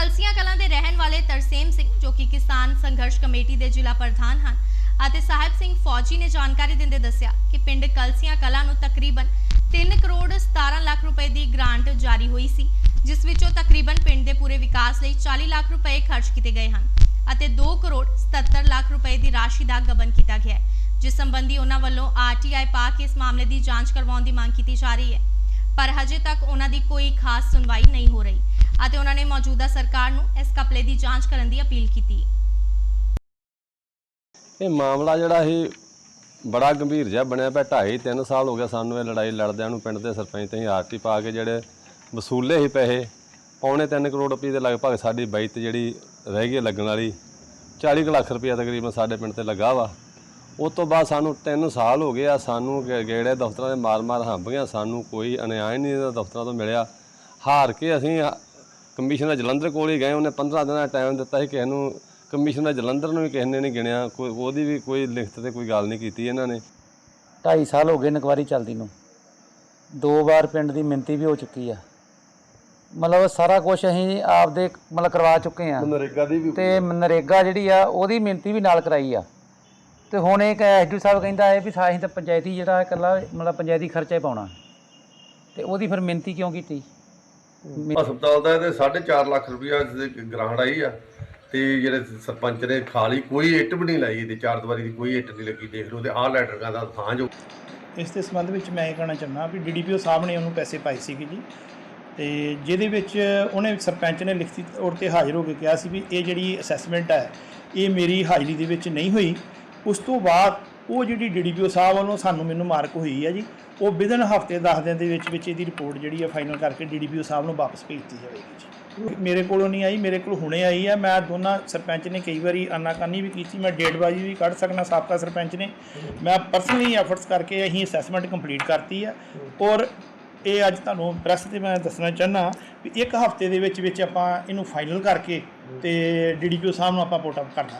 ਕਲਸੀਆਂ ਕਲਾਂ ਦੇ ਰਹਿਣ ਵਾਲੇ ਤਰਸੇਮ ਸਿੰਘ, ਜੋ ਕਿ ਕਿਸਾਨ ਸੰਘਰਸ਼ ਕਮੇਟੀ ਦੇ ਜ਼ਿਲ੍ਹਾ ਪ੍ਰਧਾਨ ਹਨ ਅਤੇ ਸਾਹਿਬ ਸਿੰਘ ਫੌਜੀ ਨੇ ਜਾਣਕਾਰੀ ਦਿੰਦੇ ਦੱਸਿਆ ਕਿ ਪਿੰਡ ਕਲਸੀਆਂ ਕਲਾਂ ਨੂੰ ਤਕਰੀਬਨ 3 ਕਰੋੜ 17 ਲੱਖ ਰੁਪਏ ਦੀ ਗ੍ਰਾਂਟ ਜਾਰੀ ਹੋਈ ਸੀ, ਜਿਸ ਵਿੱਚੋਂ ਤਕਰੀਬਨ ਪਿੰਡ ਦੇ ਪੂਰੇ ਵਿਕਾਸ ਲਈ 40 ਲੱਖ ਰੁਪਏ ਖਰਚ ਕੀਤੇ ਗਏ ਹਨ ਅਤੇ 2 ਕਰੋੜ 77 ਲੱਖ ਰੁਪਏ ਦੀ ਰਾਸ਼ੀ ਦਾ ਗਬਨ ਕੀਤਾ ਗਿਆ ਹੈ, ਜਿਸ ਸੰਬੰਧੀ ਉਹਨਾਂ ਵੱਲੋਂ ਆਰਟੀਆਈ ਪਾ ਕੇ ਇਸ ਮਾਮਲੇ ਦੀ ਜਾਂਚ ਕਰਵਾਉਣ ਦੀ ਮੰਗ ਕੀਤੀ ਜਾ ਰਹੀ ਹੈ। ਪਰ ਹਜੇ ਤੱਕ ਉਹਨਾਂ ਦੀ ਕੋਈ ਖਾਸ ਸੁਣਵਾਈ ਨਹੀਂ ਹੋ ਰਹੀ। ਅਤੇ ਉਹਨਾਂ ਨੇ ਮੌਜੂਦਾ ਸਰਕਾਰ ਨੂੰ ਇਸ ਕਪਲੇ ਦੀ ਜਾਂਚ ਕਰਨ ਦੀ ਅਪੀਲ ਕੀਤੀ। ਇਹ ਮਾਮਲਾ ਜਿਹੜਾ ਇਹ ਬੜਾ ਗੰਭੀਰ ਜਿਹਾ ਬਣਿਆ ਪਿਆ, ਢਾਈ ਤਿੰਨ ਸਾਲ ਹੋ ਗਿਆ ਸਾਨੂੰ ਇਹ ਲੜਾਈ ਲੜਦਿਆਂ ਨੂੰ ਪਿੰਡ ਦੇ ਸਰਪੰਚ ਤੇ ਆਰਟੀ ਪਾ ਕੇ ਜਿਹੜੇ ਵਸੂਲੇ ਸੀ ਪੈਸੇ, ਪੌਣੇ 3 ਕਰੋੜ ਰੁਪਏ ਦੇ ਲਗਭਗ ਸਾਡੀ ਬਾਈਤ ਜਿਹੜੀ ਰਹਿ ਗਈ ਲੱਗਣ ਵਾਲੀ 40 ਕੁ ਲੱਖ ਰੁਪਏ ਤਕਰੀਬਨ ਸਾਡੇ ਪਿੰਡ ਤੇ ਲੱਗਾ ਵਾ। ਉਸ ਤੋਂ ਬਾਅਦ ਸਾਨੂੰ 3 ਸਾਲ ਹੋ ਗਏ ਆ, ਸਾਨੂੰ ਗੇੜੇ ਦਫ਼ਤਰਾਂ ਦੇ ਮਾਰ-ਮਾਰ ਹੰਬ ਗਿਆ, ਸਾਨੂੰ ਕੋਈ ਅਨਿਆਂ ਨਹੀਂ ਦਫ਼ਤਰਾਂ ਤੋਂ ਮਿਲਿਆ। ਹਾਰ ਕੇ ਅਸੀਂ ਕਮਿਸ਼ਨਰ ਜਲੰਧਰ ਕੋਲ ਹੀ ਗਏ ਉਹਨੇ 15 ਦਿਨਾਂ ਦਾ ਟਾਈਮ ਦਿੱਤਾ ਸੀ ਕਿਸੇ ਨੂੰ। ਕਮਿਸ਼ਨਰ ਜਲੰਧਰ ਨੂੰ ਵੀ ਕਿਸੇ ਨੇ ਨਹੀਂ ਗਿਣਿਆ ਕੋਈ ਉਹਦੀ ਵੀ ਕੋਈ ਲਿਖਤ ਤੇ ਕੋਈ ਗੱਲ ਨਹੀਂ ਕੀਤੀ ਇਹਨਾਂ ਨੇ। 2.5 ਸਾਲ ਹੋ ਗਏ ਇਨਕੁਆਰੀ ਚੱਲਦੀ ਨੂੰ। ਦੋ ਵਾਰ ਪਿੰਡ ਦੀ ਮਿੰਤੀ ਵੀ ਹੋ ਚੁੱਕੀ ਆ। ਮਤਲਬ ਸਾਰਾ ਕੁਝ ਅਸੀਂ ਆਪਦੇ ਮਤਲਬ ਕਰਵਾ ਚੁੱਕੇ ਆ। ਨਰੇਗਾ ਦੀ ਵੀ ਤੇ ਨਰੇਗਾ ਜਿਹੜੀ ਆ ਉਹਦੀ ਮਿੰਤੀ ਵੀ ਨਾਲ ਕਰਾਈ ਆ। ਤੇ ਹੁਣ ਇੱਕ ਐਸਡੀ ਸਾਹਿਬ ਕਹਿੰਦਾ ਹੈ ਵੀ ਅਸੀਂ ਤਾਂ ਪੰਚਾਇਤੀ ਜਿਹੜਾ ਇਕੱਲਾ ਮਤਲਬ ਪੰਚਾਇਤੀ ਖਰਚਾ ਹੀ ਪਾਉਣਾ। ਤੇ ਉਹਦੀ ਫਿਰ ਮਿੰਤੀ ਕਿਉਂ ਕੀਤੀ? ਹਸਪਤਾਲ ਦਾ ਇਹਦੇ 4.5 ਲੱਖ ਰੁਪਇਆ ਦੀ ਗ੍ਰਾਂਟ ਆਈ ਆ ਤੇ ਜਿਹੜੇ ਸਰਪੰਚ ਨੇ ਖਾਲੀ ਕੋਈ ਇੱਟ ਵੀ ਨਹੀਂ ਲਾਈ ਇਹਦੇ ਚਾਰ ਦੀਵਾਰੀ ਦੀ ਕੋਈ ਇੱਟ ਨਹੀਂ ਲੱਗੀ ਦੇਖ ਲਓ ਤੇ ਆਹ ਲੈਟਰਾਂ ਦਾ ਥਾਂ ਜੋ। ਇਸ ਦੇ ਸੰਬੰਧ ਵਿੱਚ ਮੈਂ ਇਹ ਕਹਿਣਾ ਚਾਹੁੰਦਾ ਵੀ ਡੀਡੀਪੀਓ ਸਾਹਿਬ ਨੇ ਉਹਨੂੰ ਪੈਸੇ ਪਾਏ ਸੀਗੇ ਜੀ ਤੇ ਜਿਹਦੇ ਵਿੱਚ ਉਹਨੇ ਸਰਪੰਚ ਨੇ ਲਿਖਤੀ ਤੌਰ ਤੇ ਹਾਜ਼ਰ ਹੋ ਕੇ ਕਿਹਾ ਸੀ ਵੀ ਇਹ ਜਿਹੜੀ ਅਸੈਸਮੈਂਟ ਹੈ ਇਹ ਮੇਰੀ ਹਾਜ਼ਰੀ ਦੇ ਵਿੱਚ ਨਹੀਂ ਹੋਈ। ਉਸ ਤੋਂ ਬਾਅਦ ਉਹ ਜਿਹੜੀ ਡੀਡੀਪੀਓ ਸਾਹਿਬ ਵੱਲੋਂ ਸਾਨੂੰ ਮੈਨੂੰ ਮਾਰਕ ਹੋਈ ਹੈ ਜੀ, ਉਹ ਵਿਦਨ ਹਫ਼ਤੇ 10 ਦਿਨ ਦੇ ਵਿੱਚ ਵਿੱਚ ਇਹਦੀ ਰਿਪੋਰਟ ਜਿਹੜੀ ਹੈ ਫਾਈਨਲ ਕਰਕੇ ਡੀਡੀਪੀਓ ਸਾਹਿਬ ਨੂੰ ਵਾਪਸ ਭੇਜ ਦਿੱਤੀ ਜਾਵੇਗੀ ਜੀ। ਮੇਰੇ ਕੋਲੋਂ ਨਹੀਂ ਆਈ, ਮੇਰੇ ਕੋਲ ਹੁਣੇ ਆਈ ਹੈ ਮੈਂ ਦੋਨਾਂ ਸਰਪੰਚ ਨੇ ਕਈ ਵਾਰੀ ਆਨਾਕਾਨੀ ਵੀ ਕੀਤੀ, ਮੈਂ ਡੇਟਬਾਜ਼ੀ ਵੀ ਕੱਢ ਸਕਣਾ ਸਾਬਕਾ ਸਰਪੰਚ ਨੇ। ਮੈਂ ਪਰਸਨਲੀ ਐਫਰਟਸ ਕਰਕੇ ਅਸੀਂ ਅਸੈਸਮੈਂਟ ਕੰਪਲੀਟ ਕਰਤੀ ਹੈ ਔਰ ਇਹ ਅੱਜ ਤੁਹਾਨੂੰ ਪ੍ਰੈਸ ਤੇ ਮੈਂ ਦੱਸਣਾ ਚਾਹਨਾ ਵੀ ਇੱਕ ਹਫ਼ਤੇ ਦੇ ਵਿੱਚ ਵਿੱਚ ਆਪਾਂ ਇਹਨੂੰ ਫਾਈਨਲ ਕਰਕੇ ਤੇ ਡੀਡੀਪੀਓ ਸਾਹਿਬ ਨੂੰ ਆਪਾਂ ਪੋਰਟ ਅਪ ਕਰਨਾ।